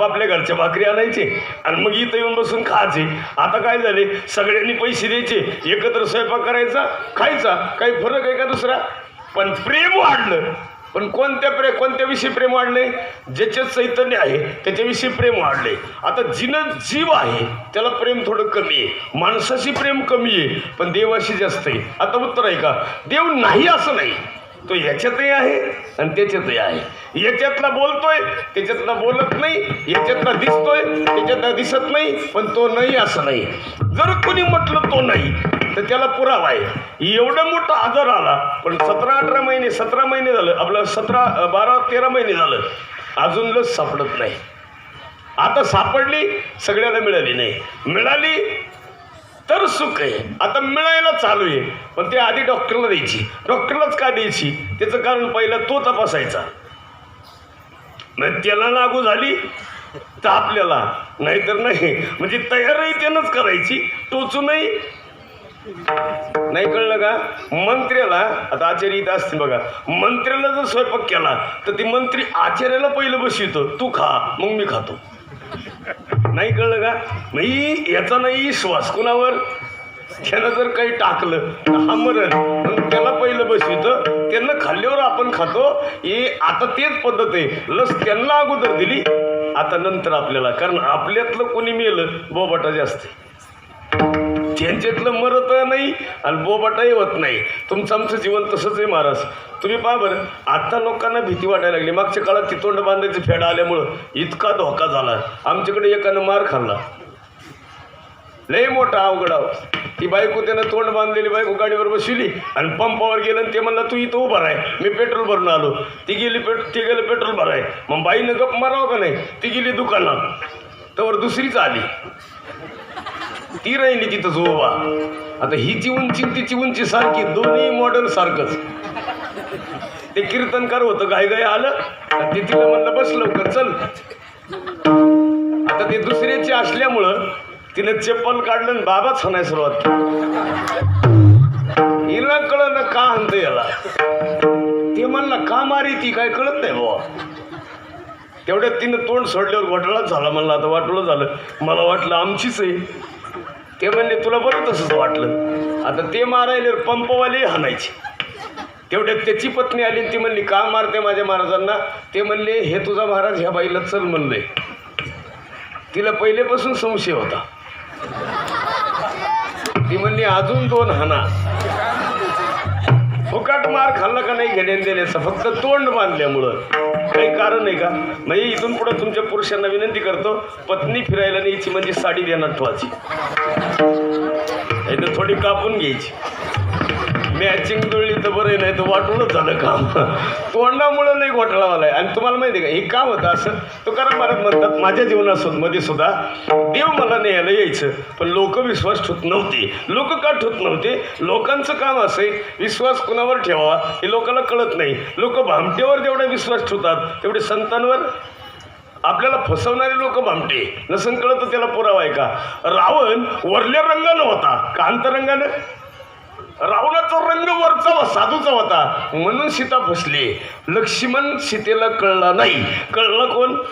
आपापल्या घरच्या भाकरी आणायचे आणि मग इथं येऊन बसून खायचे. आता काय झाले? सगळ्यांनी पैसे द्यायचे. एकत्र स्वयंपाक करायचा खायचा. काही फरक आहे का दुसरा? पण प्रेम वाढलं. पण कोणत्या प्रे कोणत्याविषयी प्रेम वाढले ज्याच्यात चैतन्य आहे त्याच्याविषयी प्रेम वाढले आता जिनं जीव आहे त्याला प्रेम थोडं कमी आहे. माणसाशी प्रेम कमी आहे पण देवाशी जास्त आहे. आता उत्तर आहे का? देव नाही असं नाही. तो ह्याच्यातही आहे आणि त्याच्यातही आहे. याच्यातला बोलतोय त्याच्यातला बोलत नाही याच्यातला दिसतोय त्याच्यातला दिसत नाही पण तो नाही असं नाही. जर कोणी म्हटलं तो नाही तर त्याला पुरावा आहे. एवढं मोठा आजार आला पण सतरा अठरा महिने सतरा महिने झालं आपलं सतरा बारा तेरा महिने झालं अजून लस सापडत नाही. आता सापडली सगळ्याला मिळाली नाही. मिळाली तर सुख आहे. आता मिळायला चालू आहे पण ते आधी डॉक्टरला द्यायची. डॉक्टरलाच का द्यायची? त्याचं कारण पहिला तो तपासायचा. नाही त्याला लागू झाली तर आपल्याला. नाहीतर नाही. म्हणजे तयारही त्यानंच करायची. टोचूनही. नाही कळलं का? मंत्र्याला आता आचार्य इथं असते बघा. मंत्र्याला जर स्वयंपाक केला तर ती मंत्री आचार्याला पहिलं बसवितो. तू खा मग मी खातो. नाही कळलं का? नाही याचा नाही श्वास कुणावर? त्यानं जर काही टाकलं तर हा मरण. त्याला पहिलं बसवितं त्यांना खाल्ल्यावर आपण खातो. हे आता तेच पद्धत आहे. लस त्यांना अगोदर दिली आता नंतर आपल्याला. कारण आपल्यातलं कोणी मेलं बोबाटा जास्त त्यांच्यातलं मरत नाही आणि बोबाटाही होत नाही. तुमचं आमचं जीवन तसंच आहे महाराज. तुम्ही पहा बरं आता लोकांना भीती वाटायला लागली. मागच्या काळात तितोंड बांधायचं फेडा आल्यामुळं इतका धोका झाला. आमच्याकडे एकानं मार खाल्ला. लय मोठा अवघडाव ती बायको त्यानं तोंड बांधलेली बायको गाडीवर बसविली आणि पंपावर गेलं आणि ते म्हणलं तू इथं उभा राह. मी पेट्रोल भरून आलो. ती गेली पेट ती गेलं पेट्रोल भराय. मग बाईनं गप मारावं का नाही? ती गेली दुकानात. तर दुसरीच आली. ती राहिली तिथंच उभा. आता हिची उंची तिची उंची सारखी दोन्ही मॉडेल सारखंच. ते कीर्तनकार होतं गाय गाय आलं ते तिला म्हणलं बस लवकर चल. आता ते दुसऱ्याची असल्यामुळं तिनं चप्पल काढलं आणि बाबाच हाणाय सुरुवात हिला कळलं ना का हाणतं याला. ते म्हणलं का मारी ती? काय कळत नाही बाबा तेवढ्यात तिनं तोंड सोडल्यावर घोटाळाच झाला म्हणलं आता वाटलं झालं. मला वाटलं आमचीच आहे. ते म्हणले तुला बरं तसंच वाटलं. आता ते मारायले पंपवाले हाणायचे. तेवढ्यात त्याची पत्नी आली आणि ती म्हणली का मारते माझ्या महाराजांना? ते म्हणले हे तुझा महाराज ह्या बाईला चल म्हणले तिला पहिलेपासून संशय होता. ती म्हणली अजून दोन हाना. फुकाट मार खाल्ला का नाही घेण्याने देण्याचं फक्त तोंड बांधल्यामुळं. काही कारण आहे का? म्हणजे इथून पुढे तुमच्या पुरुषांना विनंती करतो पत्नी फिरायला न्यायची म्हणजे साडी देणार ठेवायची. थोडी कापून घ्यायची. मॅचिंग जुळली तर बरं नाही तर वाटूनच झालं काम. तोंडामुळं नाही घोटाळा आलाय आणि तुम्हाला माहिती आहे का हे काम होतं असं तुकाराम महाराज म्हणतात माझ्या जीवनात मध्ये सुद्धा देव मला न्यायला यायचं पण लोक विश्वास ठुत नव्हते. लोक का ठेवत नव्हते? लोकांचं काम असे विश्वास कुणावर ठेवावा हे लोकांना कळत नाही. लोक भामटेवर जेवढा विश्वास ठेवतात तेवढे संतांवर आपल्याला फसवणारे लोक भामटे. नसन कळत त्याला पुरावा आहे का? रावण वरल्या रंगानं होता. का अंतरंगानं? रावणाचा रंग वरचा व साधूचा होता. म्हणून सीता फसली. लक्ष्मण सीतेला कळला नाही. कळलं कोण?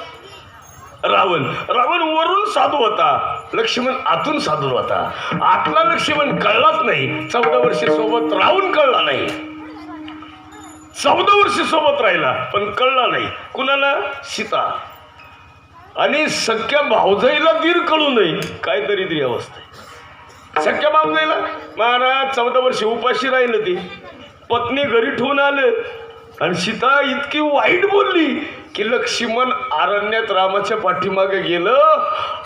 रावण. रावण वरून साधू होता. लक्ष्मण आतून साधू होता. आतला लक्ष्मण कळलाच नाही. चौदा वर्षे सोबत राहून कळला नाही. चौदा वर्षे सोबत राहिला पण कळला नाही. कुणाला? सीता. आणि सख्या भावजाईला दीर कळू नये. काहीतरी ती अवस्था शक्य सख्या भावजाईला महाराज चौदा वर्ष उपाशी राहिलं ती. पत्नी घरी ठेवून आलं. आणि सीता इतकी वाईट बोलली की लक्ष्मण अरण्यात रामाच्या पाठीमागे गेलं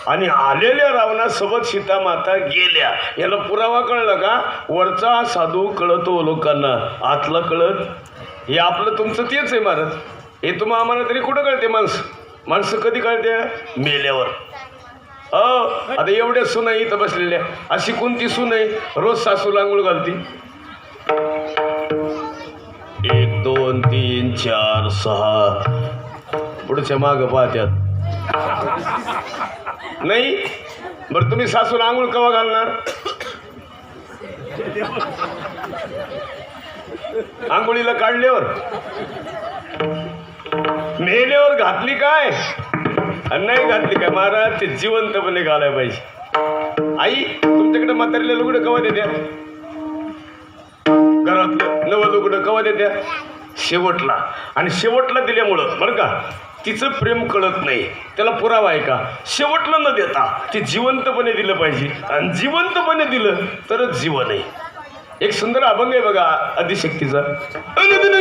आणि आलेल्या रावणासोबत सीता माता गेल्या. याला पुरावा कळला का? वरचा साधू कळतो लोकांना. आतला कळत. हे आपलं तुमचं तेच आहे महाराज. हे तुम्हाला आम्हाला तरी कुठं कळते माणसं? माणसं कधी कळते? मेल्यावर. हो, आता एवढ्या सुना इथं बसलेल्या. अशी कोणती सुन आहे? रोज सासू आंघोळ घालती. एक दोन तीन चार सहा. पुढच्या माग पाहत्यात. नाही? बरं तुम्ही सासू आंघोळ कवा घालणार? आंघोळीला काढल्यावर? मेल्यावर घातली काय? नाही घातली काय? महाराज ते जिवंतपणे घालायला पाहिजे आई तुमच्याकडे म्हातारीला लुगडं कवा देत्या? घरातलं नवं लुगडं कवा देत्या? शेवटला. आणि शेवटला दिल्यामुळं बरं का तिचं प्रेम कळत नाही. त्याला पुरावा आहे का? शेवटला न देता ते जिवंतपणे दिलं पाहिजे. आणि जिवंतपणे दिलं तरच जीवन आहे. एक सुंदर अभंग आहे बघा अतिशक्तीचा अनदिन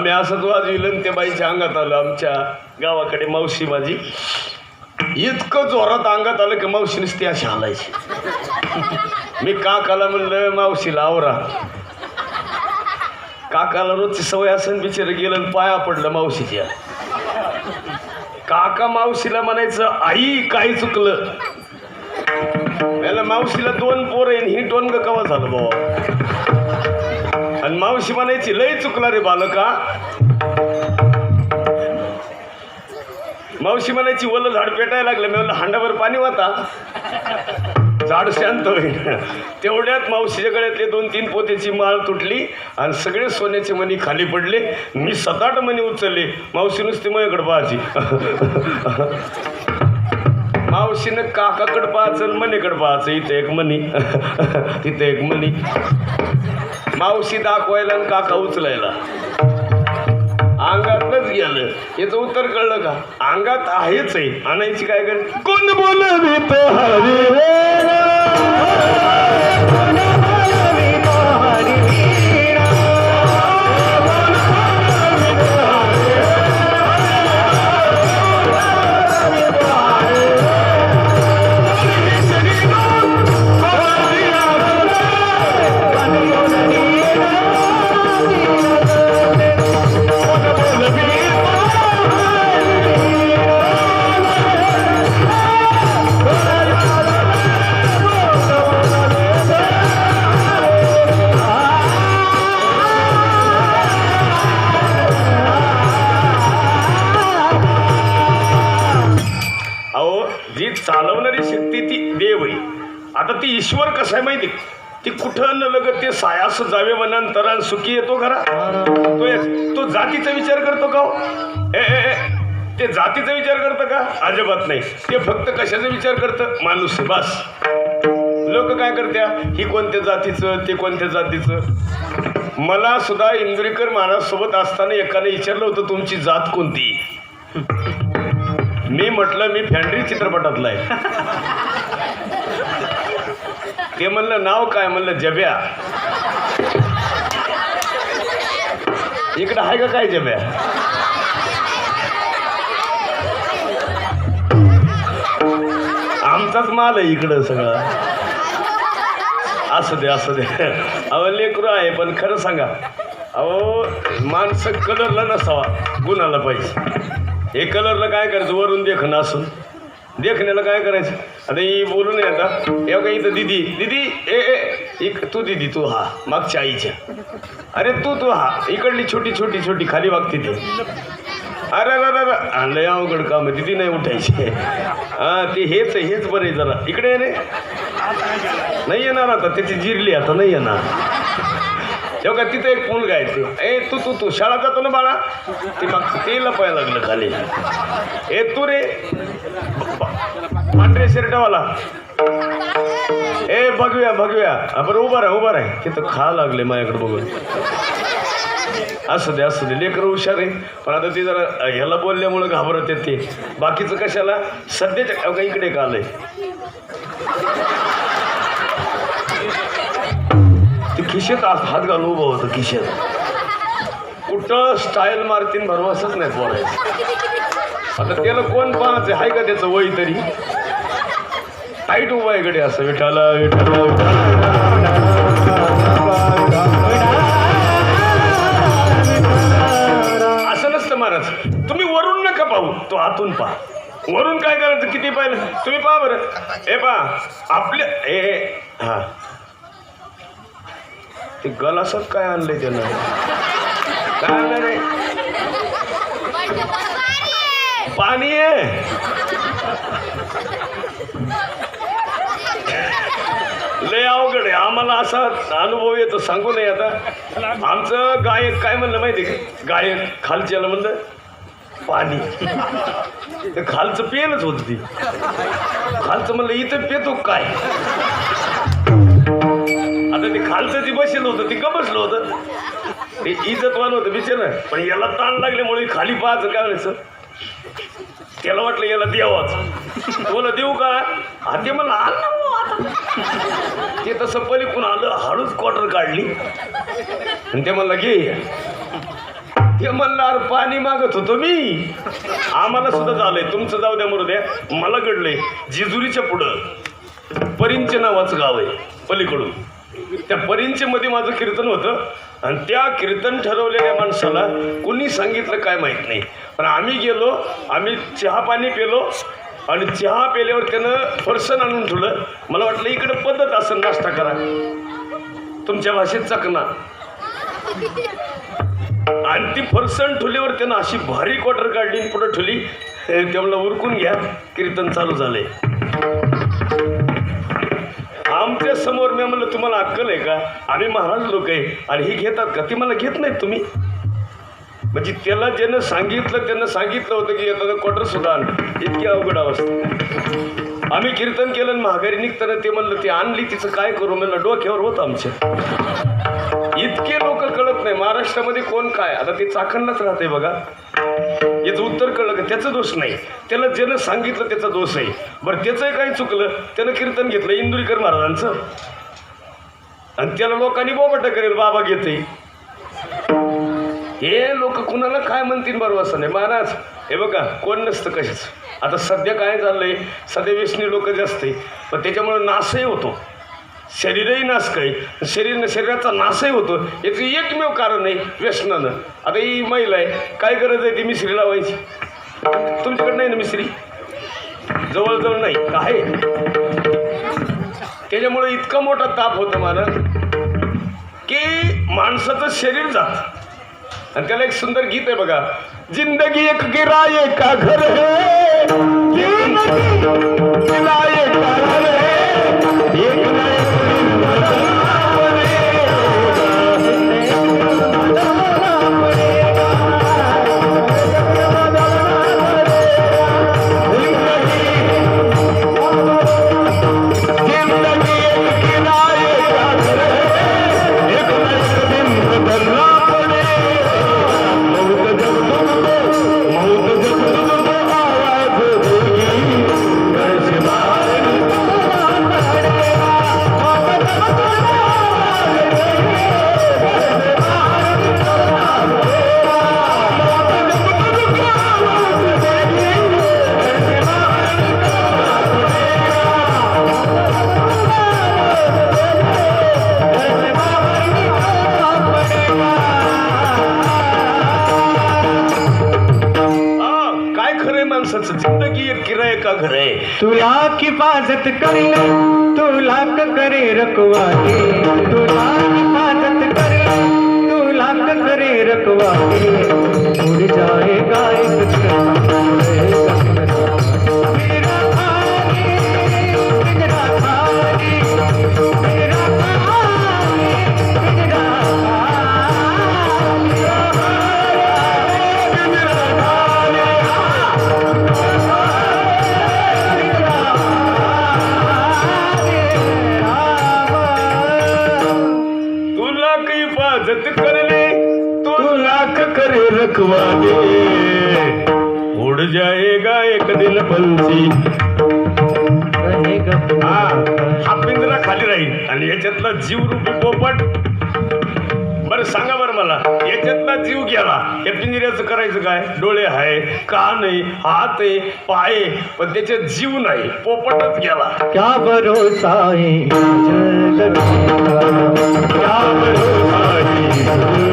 आम्ही असंच वाजविलं आणि बाईच्या अंगात आलं आमच्या गावाकडे मावशी माझी. इतकं जोरात अंगात आलं की मावशी नुसती अशी हालायची. मी काकाला म्हणलं मावशीला आवरा काकाला रोजची सवय असेल बिचारे गेलं आणि पाया पडलं मावशीच्या. काका मावशीला म्हणायचं आई काही चुकलं. याला मावशीला दोन पोर आहे ही टोनग कवा झालं बाबा आणि मावशी म्हणायची लय चुकला रे बालका. मावशी म्हणायची वलं झाड पेटायला लागलं. मी म्हणलं हांडाभर पाणी वाता झाड शांत होईल. तेवढ्यात मावशीच्या गळ्यातले दोन तीन पोत्याची माळ तुटली आणि सगळे सोन्याचे मणी खाली पडले. मी सताट मणी उचलले. मावशी नुसती माझ्याकडे पाहायची. मावशीनं काकाकडं पाहायचं आणि मनीकडे पाहायचं. इथं एक मणी. तिथे एक मणी. मावशी दाखवायला आणि काका उचलायला. अंगातच गेलं. याचं उत्तर कळलं का? अंगात आहेच आहे. आणायची काय कर कोण बोल हरी होई. आता ती ईश्वर कसं आहे माहिती? ती कुठं न लगत ते सायास जावे मनांतरान सुखी येतो घरा. तो तो जातीचा विचार करतो का हो? ए, ए, ए, ते जातीचा विचार करतं का? अजिबात नाही. ते फक्त कशाचा विचार करतं? माणूस बस. लोक काय करत्या? ही कोणत्या जातीचं ते कोणत्या जातीचं? मला सुद्धा इंद्रीकर महाराजसोबत असताना एकाने विचारलं होतं तुमची जात कोणती? मी म्हटलं मी फॅन्ड्री चित्रपटातला आहे. ते म्हणलं नाव काय म्हणलं जब्या. इकडं आहे का काय जब्या? आमचाच माल आहे इकडं सगळं. असू दे असू दे. अहो लेकरू आहे पण खरं सांगा. अहो माणसं कलरला नसावा गुणाला पाहिजे हे कलरला काय करायचं? वरून देखणं असून. देखण्याला काय करायचं? आता ही बोलू नये आता. एव का इथं दिदी. दिदी ए ए इक तू दिदी तू हा. मागच्या आईच्या. अरे तू तू हा. इकडली छोटी छोटी छोटी खाली वागते ती. अरे अरे अरे अरे. लय अवघड काम आहे. दिदी नाही उठायची. हा ते हेच आहे, हेच बरं आहे जरा. इकडे ये रे. नाही येणार आता. त्याची जिरली आता. नाही येणार. तेव्हा का तिथं एक मुलगा आहे ते. ए तू तू तू. शाळा जातो ना बाळा? ते मागचं ते लपायला लागलं खाली. ए तू रे. पांढरे शर्टवाला ए! बघूया बघूया. बरं उभा राहा उभा राहा. तिथं खा लागले माझ्याकडे बघून. असू दे असू दे. लेकरं हुशार आहे. पण आता ते जरा ह्याला बोलल्यामुळं घाबरत येते. बाकीचं कशाला? सध्याच्या इकडे का आलंय? ते खिशेत हात हात घालून उभं होतं खिशेत. कुठं स्टाईल मारतीन भरवासच नाही पोरायचं. आता त्याला कोण पाहायचं? आहे का त्याचं वय तरी? टाईट उभा गडे असं. विठाला विठाला विठाला. असं नसतं महाराज. तुम्ही वरून नका पाहू. तो आतून पहा. वरून काय करायचं? किती पाहिलं? तुम्ही पहा बरं. हे पहा. आपल्या हे हा. ते गलासात काय आणलंय त्यानं? काय आणलं रे? पाणी आहे. लय अवघड आहे. आम्हाला असा अनुभव येतो सांगू नये आता. आमचं गायक काय म्हणलं माहिती आहे का? गायक खालच्याला म्हणलं पाणी. ते खालचं पेनच होत ती. खालचं म्हणलं इथं पेतो काय? आता ते खालचं जी बसेल होतं ते का होतं? ते इजतवान होतं बिचार. पण याला ताण लागल्यामुळे खाली पाहायचं काय म्हणायचं? त्याला वाटलं याला द्यावाच बोला देऊ का? हा ते मला आण ते तसं पलीकडून आलं हळूच क्वार्टर काढली. आणि ते म्हणलं घे. ते म्हणलं अरे पाणी मागत होतो मी. आम्हाला सुद्धा झालंय. तुमचं जाऊ द्या मरू द्या. मला घडलंय जेजुरीच्या पुढं. परिंचे नावाचं गाव आहे पलीकडून. त्या परिंचे मध्ये माझं कीर्तन होतं. आणि त्या कीर्तन ठरवलेल्या माणसाला कुणी सांगितलं काय माहीत नाही. पण आम्ही गेलो आम्ही चहा पाणी पेलो आणि चहा पेल्यावर त्यानं फरसन आणून ठेवलं. मला वाटलं इकडे पद्धत असं नाश्ता करा. तुमच्या भाषेत चकना. आणि ती फरसण ठुलीवर त्यानं अशी भारी क्वार्टर काढली पुढे पुढं ठुली ते उरकून घ्या. कीर्तन चालू झालंय. आमच्यासमोर मी म्हणलं तुम्हाला अक्कल आहे का? आम्ही महाराज लोक आहे. आणि ही घेतात का? ती मला घेत नाहीत तुम्ही. म्हणजे त्याला ज्यानं सांगितलं त्यानं सांगितलं होतं की येतात क्वार्टर सुद्धा आण. इतकी अवघड अवस्था. आम्ही कीर्तन केलं आणि महागारी निघताना ते म्हणलं ती आणली तिचं काय करू? म्हणलं डोक्यावर होतं आमच्या. इतके लोक कळत नाही महाराष्ट्रामध्ये कोण काय? आता ते चाखणलाच राहते बघा. याचं उत्तर कळलं का? त्याचा दोष नाही. त्याला ज्यानं सांगितलं त्याचा दोष आहे. बरं त्याचं काय चुकलं त्यानं कीर्तन घेतलं इंदुरीकर महाराजांचं. आणि त्याला लोकांनी बोबट करेल बाबा घेते हे लोक कुणाला काय म्हणतील बरोबर असं नाही. महाराज हे बघा कोण नसतं कशाच? आता सध्या काय चाललंय? सध्या व्यसनी लोक जास्त आहे. पण त्याच्यामुळे नाशही होतो. शरीरही नाश काही. शरीर शरीराचा नाशही होतो. याचं एकमेव कारण आहे व्यसनानं आता ही महिला आहे. काय गरज आहे ती मिसरी लावायची? तुमच्याकडे नाही ना मिसरी? जवळजवळ नाही. आहे? त्याच्यामुळे इतका मोठा ताप होतं मला की माणसाचं शरीर जात. आणि त्याला एक सुंदर गीत आहे बघा. जिंदगी एक किराये का घर है? जिंदगी किराये का घर हिफाजत कर ले तुला क करे रखवाले। तुला हिफाजत कर ले तुला करे रखवाली। उड़ जाएगा एक मेरा हा हा पिंजरा खाली राहील. आणि याच्यातला जीव रूपी पोपट. बरं सांगा बरं मला याच्यातला जीव गेला. या पिंजऱ्याचं करायचं काय? डोळे आहे कान आहे हात आहे पाय आहे, पण त्याच्यात जीव नाही पोपटच गेला. क्या भरोसा आहे क्या भरोसा